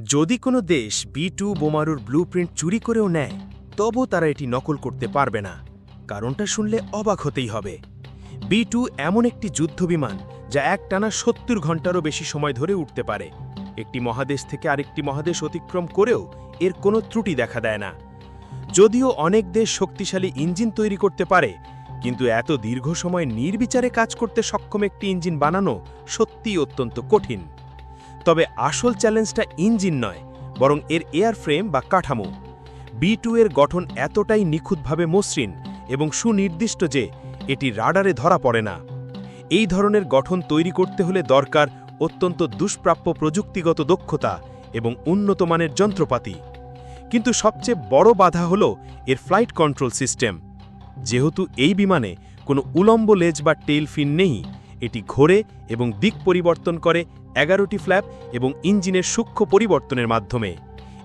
যদি কোনো দেশ বি টু বোমারুর ব্লুপ্রিন্ট চুরি করেও নেয় তবু তারা এটি নকল করতে পারবে না। কারণটা শুনলে অবাক হতেই হবে। বি টু এমন একটি যুদ্ধবিমান যা একটানা সত্তর ঘন্টারও বেশি সময় ধরে উঠতে পারে। একটি মহাদেশ থেকে আরেকটি মহাদেশ অতিক্রম করেও এর কোনো ত্রুটি দেখা দেয় না। যদিও অনেক দেশ শক্তিশালী ইঞ্জিন তৈরি করতে পারে, কিন্তু এত দীর্ঘ সময় নির্বিচারে কাজ করতে সক্ষম একটি ইঞ্জিন বানানো সত্যিই অত্যন্ত কঠিন। তবে আসল চ্যালেঞ্জটা ইঞ্জিন নয়, বরং এর এয়ারফ্রেম বা কাঠামো। বি টু এর গঠন এতটাই নিখুঁতভাবে মসৃণ এবং সুনির্দিষ্ট যে এটি রাডারে ধরা পড়ে না। এই ধরনের গঠন তৈরি করতে হলে দরকার অত্যন্ত দুষ্প্রাপ্য প্রযুক্তিগত দক্ষতা এবং উন্নতমানের যন্ত্রপাতি। কিন্তু সবচেয়ে বড় বাধা হল এর ফ্লাইট কন্ট্রোল সিস্টেম যেহেতু এই বিমানে কোনো উলম্ব লেজ বা টেল ফিন নেই এটি ঘোরে এবং দিক পরিবর্তন করে এগারোটি ফ্ল্যাপ এবং ইঞ্জিনের সূক্ষ্ম পরিবর্তনের মাধ্যমে।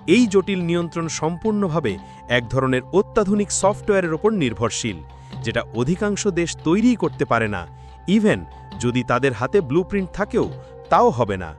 এই জটিল নিয়ন্ত্রণ সম্পূর্ণভাবে এক ধরনের অত্যাধুনিক সফটওয়্যারের ওপর নির্ভরশীল, যেটা অধিকাংশ দেশ তৈরিই করতে পারে না। ইভেন, যদি তাদের হাতে ব্লুপ্রিন্ট থাকেও, তাও হবে না।